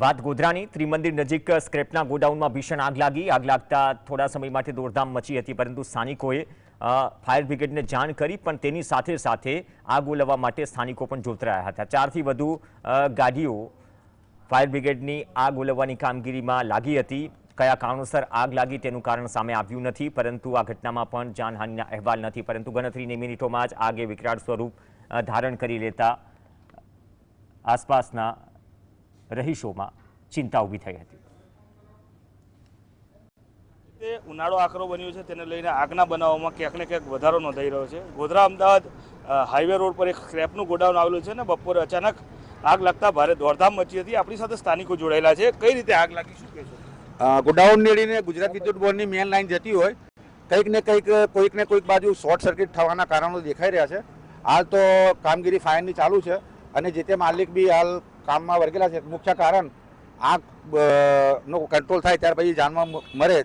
વાત ગોધરાની. ત્રિમંદિર નજીક સ્ક્રેપના ગોડાઉનમાં ભીષણ આગ લાગી. આગ લાગતા થોડા સમય માટે દોડધામ મચી હતી, પરંતુ સ્થાનિકોએ ફાયર બ્રિગેડને જાણ કરી, પણ તેની સાથે સાથે આગ ઓલવવા માટે સ્થાનિકો પણ જોતરાયા હતા. ચારથી વધુ ગાડીઓ ફાયર બ્રિગેડની આગ ઓલવવાની કામગીરીમાં લાગી હતી. કયા કારણોસર આગ લાગી તેનું કારણ સામે આવ્યું નથી, પરંતુ આ ઘટનામાં પણ જાનહાનિના અહેવાલ નથી, પરંતુ ગણતરીની મિનિટોમાં જ આગે વિકરાળ સ્વરૂપ ધારણ કરી લેતા આસપાસના રહીશોમાં ચિંતા ઊભી થઈ હતી. તે ઉનાળો આકરો બન્યો છે તેને લઈને આગના બનાવોમાં ક્યાંક ને ક્યાંક વધારો નોંધાઈ રહ્યો છે. ગોધરા અમદાવાદ હાઈવે રોડ પર એક સ્ક્રેપનું ગોડાઉન આવેલું છે ને બપોરે અચાનક આગ લાગતા ભારે દોડધામ મચી હતી. આપણી સાથે સ્થાનિકો જોડાયેલા છે. કઈ રીતે આગ લાગી શું કહેશો ગોડાઉન નેડીને ગુજરાત વિદ્યુત બોર્ડની મેન લાઇન જતી હોય કંઈક ને કંઈક કોઈક ને કોઈક બાજુ શોર્ટ સર્કિટ થવાના કારણો દેખાઈ રહ્યા છે. હાલ તો કામગીરી ફાયરની ચાલુ છે. અને જે તે માલિક બી હાલ કામમાં વર્ગેલા છે મુખ્ય કારણ આંખ નો કંટ્રોલ થાય ત્યાર પછી જાનમાં મરે.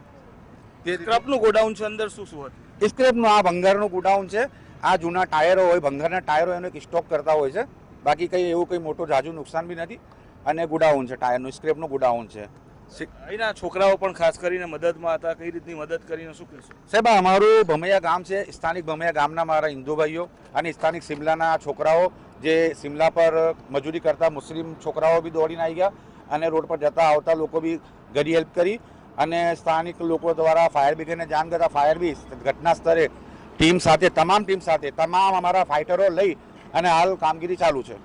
સ્ક્રેપનું ગોડાઉન છે અંદર શું શું હતું? સ્ક્રેપનું આ ભંગારનું ગોડાઉન છે. આ જૂના ટાયરો હોય ભંગારના ટાયરો એનો એક સ્ટોક કરતા હોય છે. બાકી કંઈ એવું કંઈ મોટું જાજુ નુકસાન બી નથી. અને ગોડાઉન છે ટાયરનું સ્ક્રેપનું ગોડાઉન છે. અહીંના છોકરાઓ પણ ખાસ કરીને મદદમાં હતા કઈ રીતની મદદ કરીને શું કહેશો? સાહેબ અમારું ભમૈયા ગામ છે સ્થાનિક ભમૈયા ગામના મારા હિન્દુ ભાઈઓ અને સ્થાનિક સિમલાના છોકરાઓ જે સિમલા પર મજૂરી કરતા મુસ્લિમ છોકરાઓ બી દોડીને આવી ગયા અને રોડ પર જતા આવતા લોકો બી ઘણી હેલ્પ કરી અને સ્થાનિક લોકો દ્વારા ફાયર બ્રિગેડને જાણ કરતા ફાયર બી ઘટના સ્તરે ટીમ સાથે, તમામ ટીમ સાથે, તમામ અમારા ફાઇટરો લઈ અને હાલ કામગીરી ચાલુ છે.